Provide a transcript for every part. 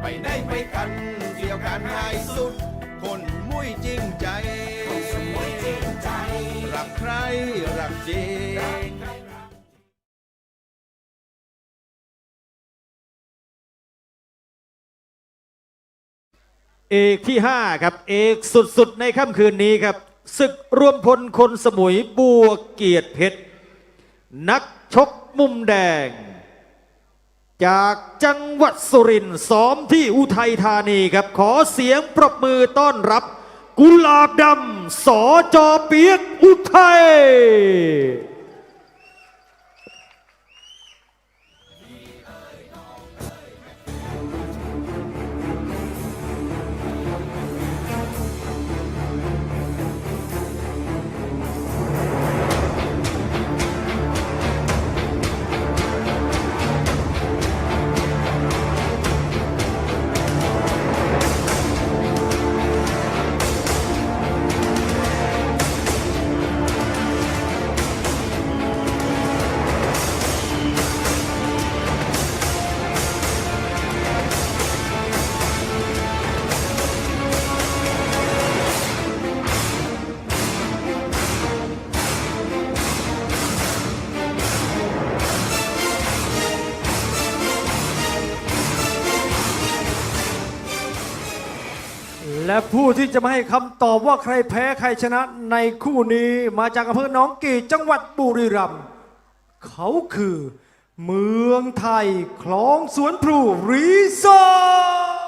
ไปไหนไปกันเที่ยวกันให้สุด คนมุ้ยจริงใจ รักใครรักจริงเอกที่ 5 ครับ เอกสุด ๆ ในค่ำคืนนี้ครับศึกรวมพลคนสมุยบัวเกียรติเพชร นักชกมุมแดง จากจังหวัดสุรินทร์ซ้อมที่อุทัยธานีครับ ขอเสียงปรบมือต้อนรับ กุหลาบดำสอจอเปียกอุทัย ผู้ที่จะมาให้คำตอบว่าใครแพ้ใครชนะในคู่นี้มาจากอำเภอหนองกี่จังหวัดบุรีรัมย์เขาคือ เมืองไทยคลองสวนพลูรีสอร์ท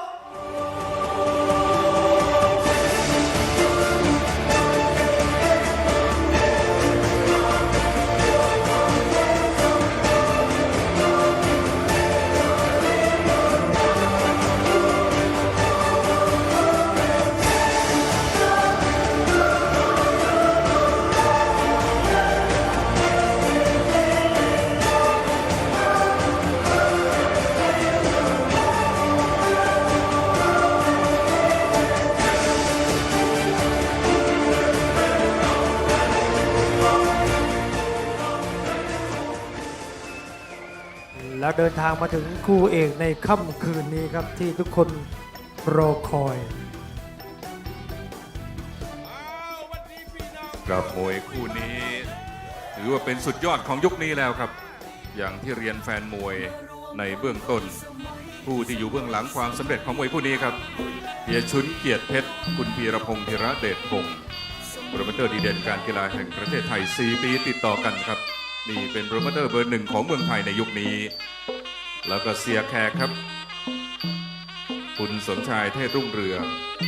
เดินทางมาถึงคู่เอกในค่ำคืนนี้ครับที่ทุกคนรอคอยกับมวยคู่นี้ ถือว่าเป็นสุดยอดของยุคนี้แล้วครับ อย่างที่เรียนแฟนมวยในเบื้องต้น ผู้ที่อยู่เบื้องหลังความสำเร็จของมวยคู่นี้ครับเฮียชุนเกียรติเพชร คุณพีรพงศ์ธีระเดชพงศ์โปรโมเตอร์ดีเด่นการกีฬาแห่งประเทศไทย 4 ปีติดต่อกันครับ นี่เป็นโปรโมเตอร์เบอร์หนึ่งของเมืองไทยในยุคนี้ แล้วก็เสียแขกครับ คุณสมชายเทศรุ่งเรือง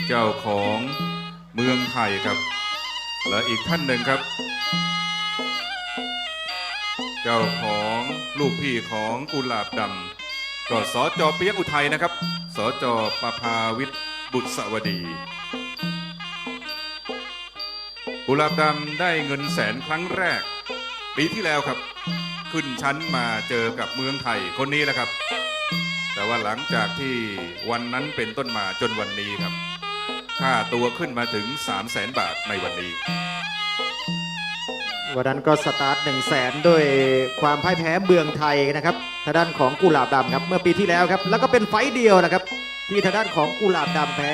เจ้าของเมืองไทยครับ และอีกท่านหนึ่งครับ เจ้าของลูกพี่ของกุหลาบดำก็สจเปียกอุทัยนะครับสจประภาวิทย์บุตรสวดีกุหลาบดำได้เงินแสนครั้งแรก ปีที่แล้วครับ ขึ้นชั้นมาเจอกับเมืองไทยคนนี้แหละครับ แต่ว่าหลังจากที่วันนั้นเป็นต้นมาจนวันนี้ครับ ค่าตัวขึ้นมาถึง 3 0 0แสนบาทในวันนี้ วันนั้นก็สตาร์ท1 0 0 0 0แสนด้วยความพ่ายแพ้เมืองไทยนะครับทางด้านของกุหลาบดำครับ เมื่อปีที่แล้วครับ แล้วก็เป็นไฟเดียวนะครับ ที่ทางด้านของกุหลาบดำแพ้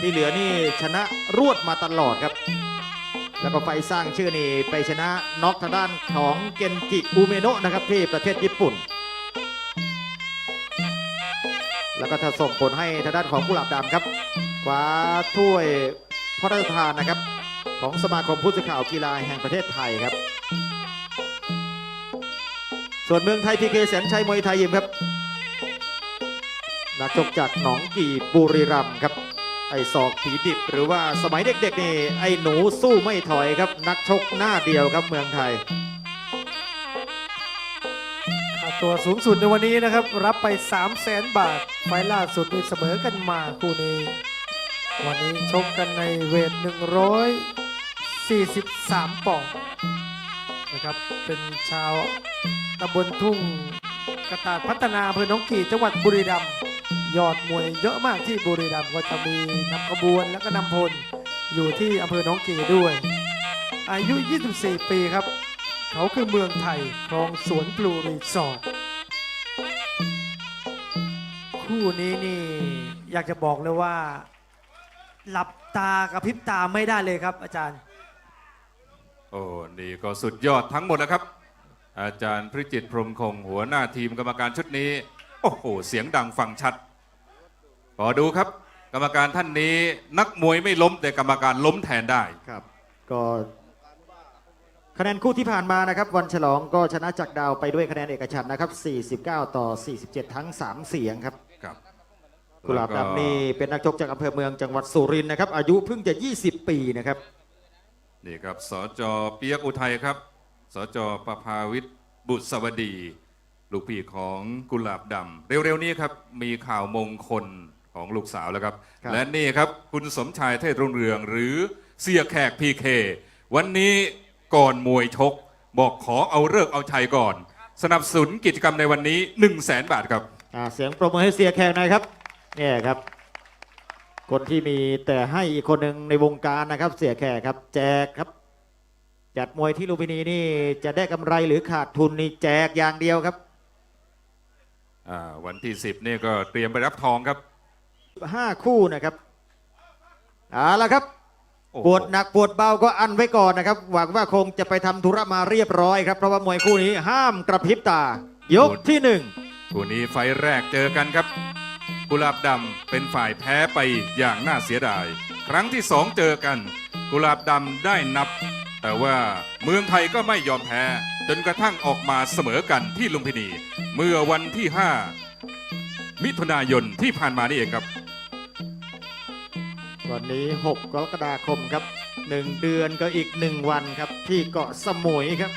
ที่เหลือนี่ชนะรวดมาตลอดครับ แล้วก็ไฟสร้างชื่อนี่ไปชนะน็อกทางด้านของเกนจิอุเมโนะนะครับที่ประเทศญี่ปุ่น แล้วก็ถ้าส่งผลให้ทางด้านของกุหลาบดำครับคว้าถ้วยพระราชทานนะครับ ของสมาคมผู้สื่อข่าวกีฬาแห่งประเทศไทยครับ ส่วนเมืองไทยพีเคแสนชัยมวยไทยยิมครับนักชกจากหนองกี่บุรีรัมย์ครับ ไอ้ศอกผีดิบหรือว่าสมัยเด็กๆนี่ไอ้หนูสู้ไม่ถอยครับ นักชกหน้าเดียวครับเมืองไทยค่าตัวสูงสุดในวันนี้นะครับ รับไป 3 0 0แสนบาท ไฟล์ล่าสุดนี่เสมอกันมาคู่นี้ วันนี้ชกกันในเวท 143ปอนด์นะครับเป็นชาวตำบลทุ่งกระตาดพัฒนาอำเภอหนองกี่จังหวัดบุรีรัมย์ ยอดมวยเยอะมากที่บุรีรัมย์ก็จะมีนำขบวนแล้วก็นำพลอยู่ที่อำเภอหนองกี่ด้วย อายุ 24 ปีครับ เขาคือเมืองไทยคลองสวนปลูรีสอร์ทคู่นี้นี่อยากจะบอกเลยว่า หลับตากระพริบตาไม่ได้เลยครับ อาจารย์ โอ้นี่ก็สุดยอดทั้งหมดแล้วครับ อาจารย์พริจิตรพรมคงหัวหน้าทีมกรรมการชุดนี้ โอ้โห เสียงดังฟังชัด ขอดูครับ กรรมการท่านนี้นักมวยไม่ล้มแต่กรรมการล้มแทนได้ ครับ ก็คะแนนคู่ที่ผ่านมานะครับ วันฉลองก็ชนะจากดาวไปด้วยคะแนนเอกฉันท์นะครับ 49 ต่อ 47 ทั้ง 3 เสียงครับครับกุหลาบดำนี่เป็นนักชกจากอำเภอเมืองจังหวัดสุรินทร์นะครับ อายุเพิ่งจะ 20 ปีนะครับ นี่ครับ สจเปียกอุทัยครับ สจประภาวิทย์บุตรสวัสดี ลูกพี่ของกุหลาบดำเร็วๆนี้ครับ มีข่าวมงคล ของลูกสาวแล้วครับ ครับ และนี่ครับคุณสมชายเทศรุ่งเรือง หรือเสียแขกพีเควันนี้ก่อนมวยชก บอกขอเอาเลิกษ์เอาชัยก่อน สนับสนุนกิจกรรมในวันนี้ 1 0 0 0 0แสนบาทครับ อ่าเสียงปรบมือให้เสียแขกหน่อยครับเนี่ยครับ คนที่มีแต่ให้อีกคนหนึ่งในวงการนะครับ เสียแขกครับ แจกครับ จัดมวยที่ลุมพินีนี่จะได้กำไรหรือขาดทุนนี่แจกอย่างเดียวครับ อ่าวันที่ 10นี่ก็เตรียมไปรับทองครับ ห้าคู่นะครับเอาละครับโอ้โหปวดหนักปวดเบาก็อันไว้ก่อนนะครับ หวังว่าคงจะไปทำธุระมาเรียบร้อยครับ เพราะว่ามวยคู่นี้ห้ามกระพริบตา ยกที่หนึ่งคู่นี้ไฟล์แรกเจอกันครับ กุหลาบดำเป็นฝ่ายแพ้ไปอย่างน่าเสียดาย ครั้งที่สองเจอกัน กุหลาบดำได้นับ แต่ว่าเมืองไทยก็ไม่ยอมแพ้ จนกระทั่งออกมาเสมอกันที่ลุมพินี เมื่อวันที่ 5 มิถุนายนที่ผ่านมานี่เองครับ วันนี้ 6 กรกฎาคมครับ 1 เดือนก็อีก 1 วันครับ ที่เกาะสมุยครับ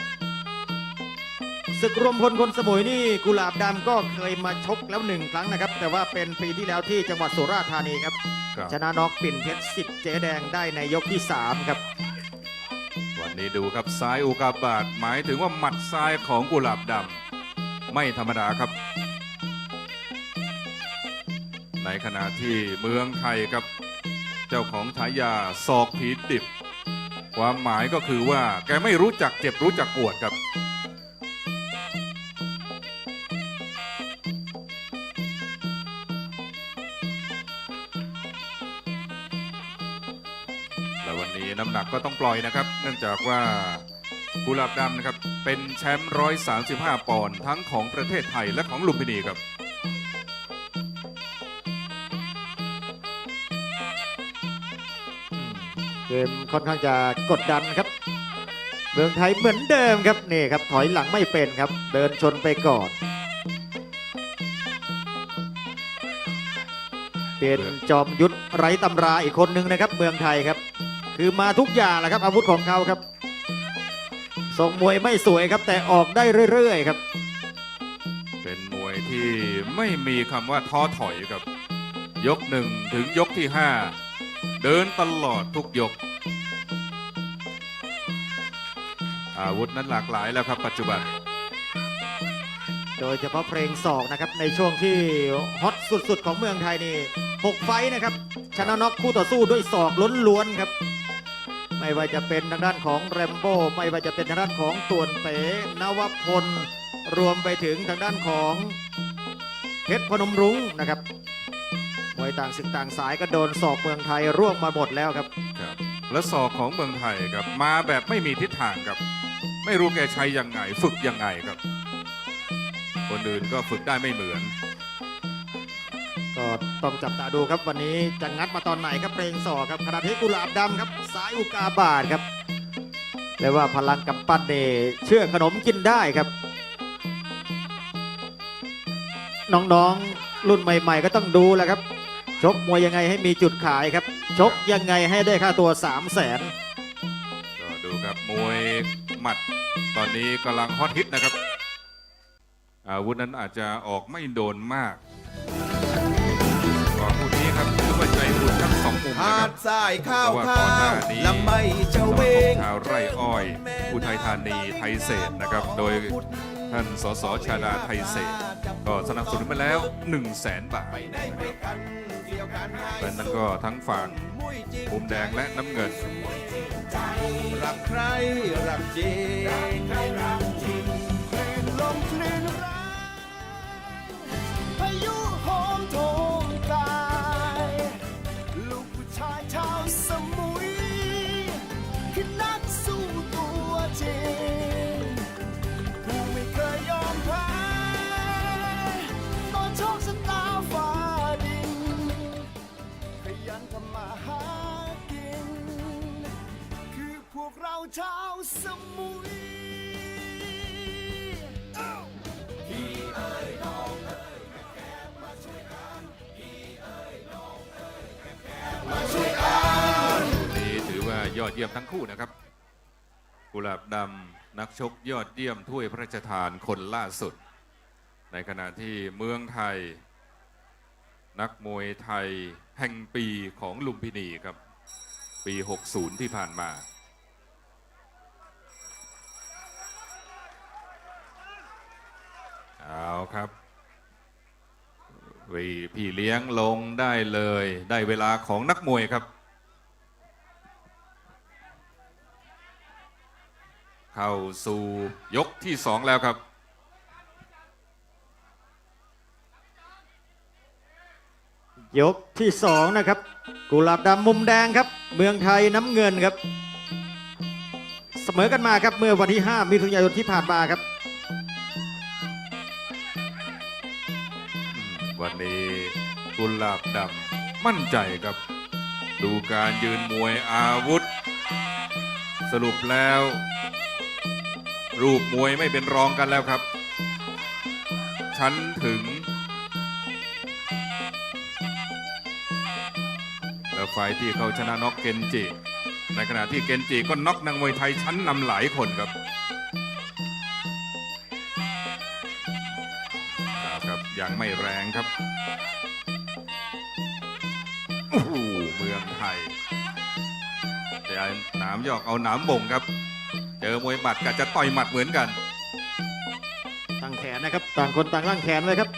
ศึกรวมพลคนสมุยนี่กุหลาบดำก็เคยมาชกแล้วหนึ่งครั้งนะครับ แต่ว่าเป็นปีที่แล้วที่จังหวัดสุราษฎร์ธานีครับ ครับ ชนะน็อกปิ่นเพชรสิทธิ์เจ๊แดงได้ในยกที่ 3 ครับ วันนี้ดูครับซ้ายอุกาบาตหมายถึงว่าหมัดซ้ายของกุหลาบดำไม่ธรรมดาครับ ในขณะที่เมืองไทยครับ เจ้าของฉายาศอกผีดิบ ความหมายก็คือว่าแกไม่รู้จักเจ็บรู้จักปวดครับและวันนี้น้ำหนักก็ต้องปล่อยนะครับ เนื่องจากว่ากุหลาบดำนะครับ เป็นแชมป์ 135 ปอนด์ทั้งของประเทศไทยและของลุมพินีครับ เกมค่อนข้างจะกดดันครับ เมืองไทยเหมือนเดิมครับนี่ครับถอยหลังไม่เป็นครับ เดินชนไปก่อน เป็นจอมยุทธไร้ตำราอีกคนหนึ่งนะครับ เมืองไทยครับ คือมาทุกอย่างแหละครับ อาวุธของเขาครับทรงมวยไม่สวยครับ แต่ออกได้เรื่อยๆครับ เป็นมวยที่ไม่มีคำว่าท้อถอยครับ ยกหนึ่งถึงยกที่ห้า เดินตลอดทุกยก อาวุธนั้นหลากหลายแล้วครับปัจจุบัน โดยเฉพาะเพลงศอกนะครับ ในช่วงที่ฮอตสุดๆ ของเมืองไทยนี่6ไฟท์นะครับ ชนะน็อกคู่ต่อสู้ด้วยศอกล้วนๆครับ ไม่ว่าจะเป็นทางด้านของแรมโบ้ไม่ว่าจะเป็นทางด้านของตวนเป๋นวพล รวมไปถึงทางด้านของเพชรพนมรุ้งนะครับ มวยต่างศึกต่างสายก็โดนศอกเมืองไทยร่วงมาหมดแล้วครับ ครับและศอกของเมืองไทยครับมาแบบไม่มีทิศทางครับ ไม่รู้แกใช้ยังไง ฝึกยังไงครับ คนอื่นก็ฝึกได้ไม่เหมือน ก็ต้องจับตาดูครับวันนี้จะงัดมาตอนไหนครับเพลงศอกครับขณะที่กุหลาบดำครับสายอุกาบาทครับเรียกว่าพลังกำปั้นเนเชื่อขนมกินได้ครับ น้องๆรุ่นใหม่ ๆ ก็ต้องดูแหละครับ ชกมวยยังไงให้มีจุดขายครับ ชกยังไงให้ได้ค่าตัว3 0 0แสนก็ดูครับมวยหมัดตอนนี้กำลังฮอตฮิตนะครับ อาวุธนั้นอาจจะออกไม่โดนมากก็คู่นี้ครับถือว่าใจบุญทั้งสองมุมนะหาครัดบ ทรายข้าวเพราะว่าข้าก่อนหน้าวนี้และไม่เจะเวงชาวไร่อ้อยอุทัยธานีไทยเศษนะครับ โดยท่านสสชาดาไทยเศษ ก็สนับสนุนมาแล้ว 1 0 0 0 0แสนบาทนะครับ และนั้นก็ทั้งฝั่งมุมแดงและน้ำเงิน รักใครรักจริงคลื่นลมคลื่นแรงพายุฝของท วกเราชาวสมุยนี้ถือว่ายอดเยี่ยมทั้งคู่นะครับ กุหลาบดำนักชกยอดเยี่ยมถ้วยพระราชทานคนล่าสุด ในขณะที่เมืองไทย นักมวยไทยแห่งปีของลุมพินีครับ ปี 60 ที่ผ่านมา เอาครับวีพี่เลี้ยงลงได้เลย ได้เวลาของนักมวยครับ เข้าสู่ยกที่สองแล้วครับ ยกที่สองนะครับ กุหลาบดำมุมแดงครับ เมืองไทยน้ำเงินครับ เสมอกันมาครับเมื่อวันที่ 5 มิถุนายนที่ผ่านมาครับ วันนี้กุหลาบดำมั่นใจครับ ดูการยืนมวยอาวุธ สรุปแล้ว รูปมวยไม่เป็นรองกันแล้วครับ ชั้นถึง แล้วฝ่ายที่เขาชนะน็อกเกนจิ ในขณะที่เกนจิก็น็อกนางมวยไทยชั้นนำหลายคนครับ ยังไม่แรงครับโอ้โหเมืองไทยแต่หนามยอกเอาหนามบ่งครับ เจอมวยหมัดกับจะต่อยหมัดเหมือนกันตั้งแขนนะครับ ต่างคนต่างร่างแขนเลยครับ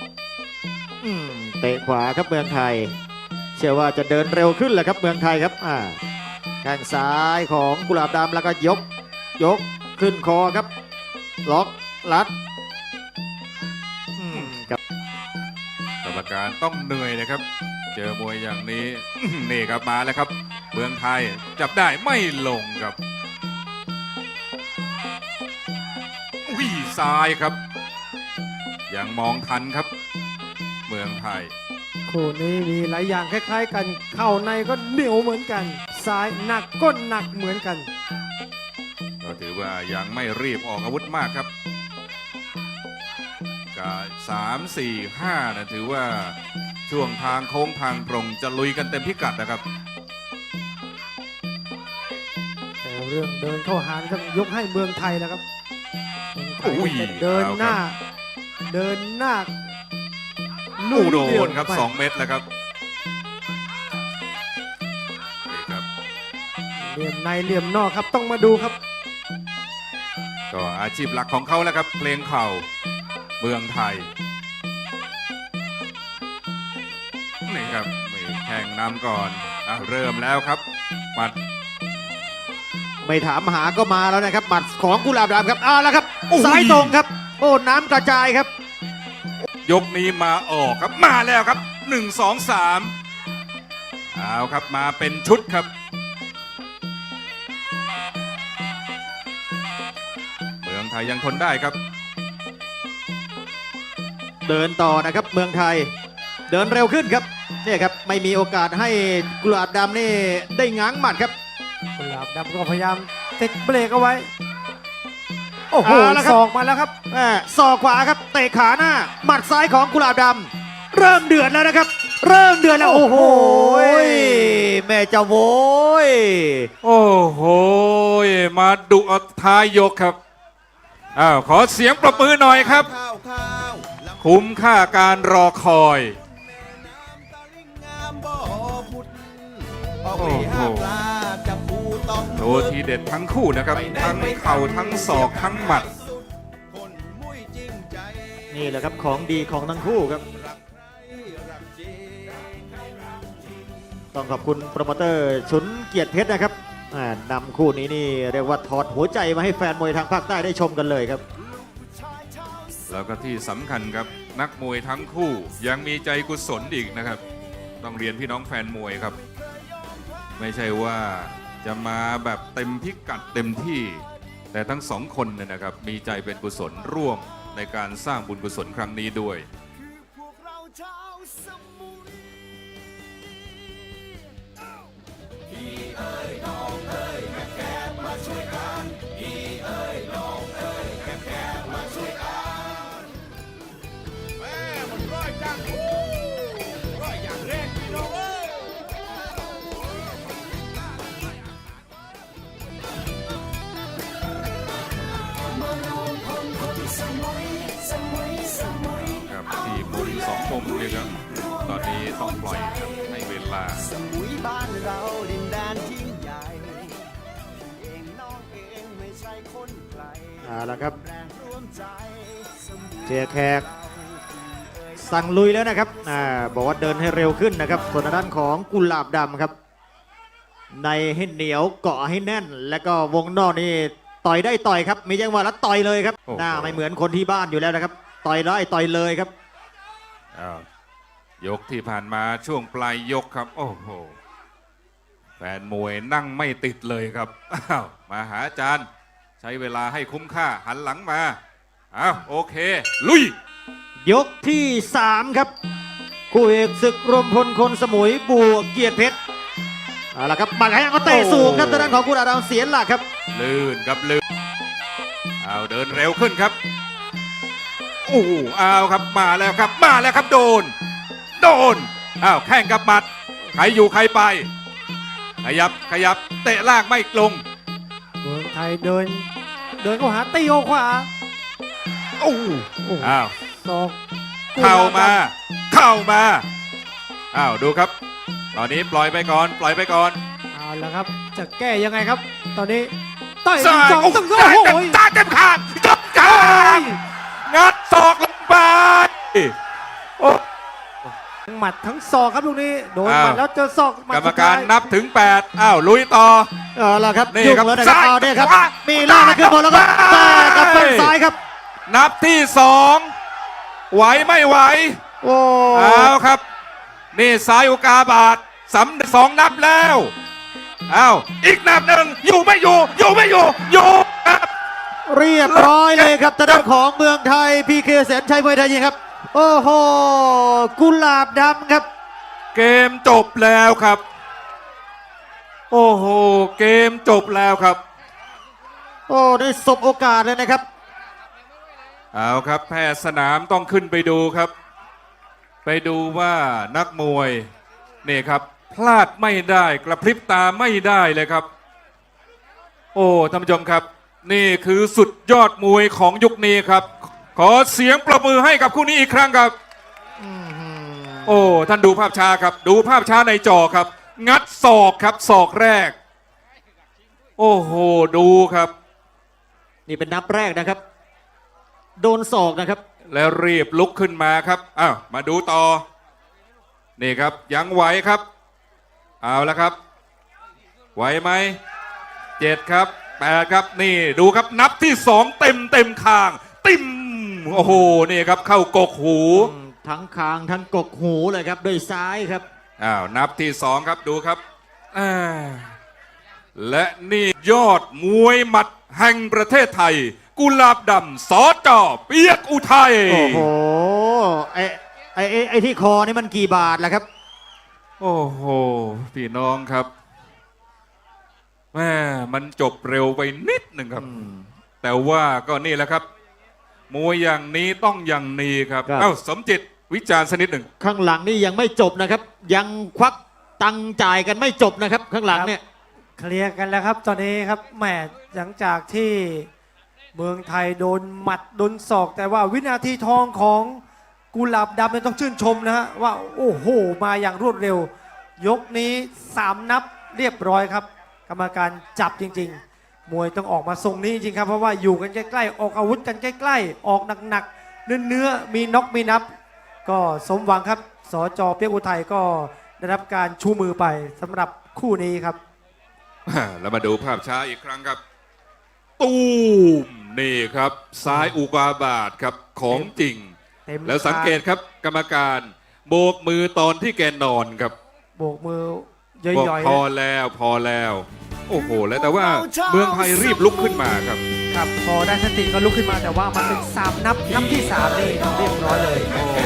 อืมเตะขวาครับเมืองไทย เชื่อว่าจะเดินเร็วขึ้นแหละครับเมืองไทยครับอ่าแข้งซ้ายของกุหลาบดำแล้วก็ยก ยกขึ้นคอครับ ล็อกลัด กรรมการต้องเหนื่อยนะครับ เจอมวยอย่างนี้ นี่ครับมาแล้วครับ เมืองไทยจับได้ไม่ลงครับวิ่ซ้ายครับ ยังมองทันครับ เมืองไทย คู่นี้มีหลายอย่างคล้าย ๆ กัน เข้าในก็เหนียวเหมือนกัน ซ้ายหนักก้นหนักเหมือนกัน ก็ถือว่ายังไม่รีบออกอาวุธมากครับ กาสามสี่ห้านะถือว่าช่วงทางโค้งทางตรงจะลุยกันเต็มพิกัดนะครับ แต่เรื่องเดินเข้าหานี่ต้องยกให้เมืองไทยนะครับเมืองไทยอุ้ยเดินเอาครับหน้า เดินหน้าลูโดเดียวนครับไปสองเม็ดแล้วครับนี่ครับ เหลี่ยมในเหลี่ยมนอกครับต้องมาดูครับ ก็อาชีพหลักของเขาแล้วครับ เพลงเข่า เมืองไทย นี่ครับมีแข่งน้ำก่อนอะเริ่มแล้วครับหมัด ไม่ถามหาก็มาแล้วนะครับหมัดของกุหลาบดำครับเอาแล้วครับอุ้ย ซ้ายตรงครับ โอ้น้ำกระจายครับ ยกนี้มาออกครับมาแล้วครับหนึ่งสองสามเอาครับมาเป็นชุดครับ เมืองไทยยังทนได้ครับ เดินต่อนะครับเมืองไทย เดินเร็วขึ้นครับเนี่ยครับไม่มีโอกาสให้กุหลาบดำนี่ได้ง้างหมัดครับ กุหลาบดำก็พยายามเตะเบรกเอาไว้ โอ้โหเอาละครับ ศอกมาแล้วครับ แม่ศอกขวาครับเตะขาหน้าหมัดซ้ายของกุหลาบดำเริ่มเดือดแล้วนะครับ เริ่มเดือดแล้วโอ้โหแม่เจ้าโว้ยโอ้โห มาดุเอาท้ายยกครับ อ้าว ขอเสียงประมือหน่อยครับ ข้าวข้าวลำ คุ้มค่าการรอคอยน้ำตาลิงงามบ่อพุดออกโอ้ไปโหหาปลาจับปูต้องโชว์ทีเด็ดทั้งคู่นะครับ ทั้งเข่าทั้งศอกทั้งหมัดสุดคนมุ้ยจริงใจนี่แหละครับของดีของทั้งคู่ครับรักใครรักจริงต้องขอบคุณโปรโมเตอร์ชุนเกียรติเพชรนะครับอ่านำคู่นี้นี่เรียกว่าถอดหัวใจมาให้แฟนมวยทางภาคใต้ได้ชมกันเลยครับ แล้วก็ที่สำคัญครับนักมวยทั้งคู่ยังมีใจกุศลอีกนะครับ ต้องเรียนพี่น้องแฟนมวยครับ ไม่ใช่ว่าจะมาแบบเต็มพิกัดเต็มที่ แต่ทั้งสองคนเนี่ยนะครับ มีใจเป็นกุศลร่วมในการสร้างบุญกุศลครั้งนี้ด้วยพวกเราชาว เนี่ยครับ ตอนนี้ต้องปล่อยครับให้เวลา สมุยบ้านเราดินแดนยิ่งใหญ่เองน้องเองไม่ใช่คนไกลเอาละครับ แรงร่วมใจสมุยเจียแขก สั่งลุยแล้วนะครับอาบอกว่าเดินให้เร็วขึ้นนะครับ ส่วนทางด้านของกุหลาบดำครับ ในให้เหนียวเกาะให้แน่น แล้วก็วงนอกนี่ต่อยได้ต่อยครับ มีจังหวะแล้วต่อยเลยครับ โอ้โห หน้าไม่เหมือนคนที่บ้านอยู่แล้วนะครับ ต่อยได้ต่อยเลยครับ อ้าว ยกที่ผ่านมาช่วงปลายยกครับ โอ้โห แฟนมวยนั่งไม่ติดเลยครับอ้าวมาหาอาจารย์ ใช้เวลาให้คุ้มค่าหันหลังมาอ้าวโอเค ลุย ยกที่ 3 ครับคู่เอกศึกรวมพลคนสมุยบวกเกียรติเพชรเอาละครับหมักให้ก็เตะสูงครับทางด้านของกุหลาบดำเสียหลักครับ ลื่นครับลื่นเอาเดินเร็วขึ้นครับโอ้โหเอาครับมาแล้วครับ มาแล้วครับโดน โดน อ้าวแข่งกับหมัด ใครอยู่ใครไป ขยับขยับเตะล่างไม่ลง เมืองไทยเดิน เดินเข้าหาตีเข้าขวาโอ้โหอ้าว ศอกเข้ามา เข้ามา อ้าวดูครับ ตอนนี้ปล่อยไปก่อน ปล่อยไปก่อน เอาละครับ จะแก้ยังไงครับ ตอนนี้ต่อยซ้ายสองโอ้ตึงโหโอ้โห ตาเต็มขาดจบการงัดศอกลงไปทั้ง หมัดทั้งศอกครับลูกนี้โดนอ้าวหมัดแล้วเจอศอกหมัดกรรมสุดการท้ยนับถึง 8 อ้าว ลุยต่อ เอาละครับนี่ยุ่งครับแล้วนะครับซ้ายเอาเนี่ยครับขวามีล่างนะขึ้นบนแล้วก็ซ้ายแตะกับแข้งซ้ายครับ นับที่สองไหวไม่ไหวโอ้เอาครับ นี่สายอุกาบาทสำสองนับแล้วอ้าวอีกนับหนึ่งอยู่ไม่อยู่ อยู่ไม่อยู่ อยู่ครับ เรียบร้อยเลยครับทางด้านของเมืองไทยพีเคแสนชัยมวยไทยยิงครับ โอ้โห กุหลาบดำครับ เกมจบแล้วครับ โอ้โห เกมจบแล้วครับ โอ้ได้สบโอกาสเลยนะครับ เอาครับแพทย์สนามต้องขึ้นไปดูครับ ไปดูว่านักมวยนี่ครับ พลาดไม่ได้กระพริบตาไม่ได้เลยครับ โอ้ท่านผู้ชมครับ นี่คือสุดยอดมวยของยุคนี้ครับ ขอเสียงประมือให้กับคู่นี้อีกครั้งครับ โอ้ ท่านดูภาพช้าครับ ดูภาพช้าในจอครับ งัดศอกครับศอกแรก โอ้โห ดูครับ นี่เป็นนับแรกนะครับ โดนศอกนะครับ แล้วรีบลุกขึ้นมาครับอ้าวมาดูต่อ นี่ครับ ยังไหวครับ เอาละครับ ไหวไหมเจ็ดครับแปดครับ นี่ดูครับนับที่สองเต็มเต็มคาง ติ่ม โอ้โหนี่ครับเข้ากกหูทั้งคางทั้งกกหูเลยครับด้วยซ้ายครับอ้าวนับที่สองครับดูครับอ่าและนี่ยอดมวยหมัดแห่งประเทศไทย กุหลาบดำสอจอเปียกอุทัยโอ้โหไอ้ไอ้ไอ้ไอ้ที่คอนี่มันกี่บาทแล้วครับ โอ้โหพี่น้องครับแม่มันจบเร็วไปนิดหนึ่งครับ แต่ว่าก็นี่แหละครับ มวยอย่างนี้ต้องอย่างนี้ครับครับ เอ้าสมจิตวิจารณ์สกนิดหนึ่ง ข้างหลังนี่ยังไม่จบนะครับ ยังควักตังค์จ่ายกันไม่จบนะครับ ข้างหลังเนี่ย เคลียร์กันแล้วครับ ตอนนี้ครับแหมหลังจากที่เมืองไทยโดนหมัดโดนศอก แต่ว่าวินาทีทองของกุหลาบดำเนี่ยต้องชื่นชมนะฮะว่าโอ้โห มาอย่างรวดเร็ว ยกนี้สามนับเรียบร้อยครับ กรรมการจับจริง ๆ มวยต้องออกมาทรงนี้จริงครับ เพราะว่าอยู่กันใกล้ๆ ออกอาวุธกันใกล้ๆ ออกหนักๆ เนื้อๆ มีน็อกมีนับ ก็สมหวังครับสจเปียกอุทัยก็ได้รับการชูมือไปสำหรับคู่นี้ครับ แล้วมาดูภาพช้าอีกครั้งครับ ตูมนี่ครับซ้ายอุกาบาทครับของจริง เต็มแล้วสังเกตครับกรรมการโบกมือตอนที่แกนอนครับ โบกมือบอกย่อยพอแล้วพอแล้ว โอ้โห แล้วแต่ว่าเมืองไทยรีบลุกขึ้นมาครับๆครับพอได้สติก็ลุกขึ้นมาแต่ว่ามันเป็นสามนับนับที่สามนี่เรียบร้อยเลยโอเค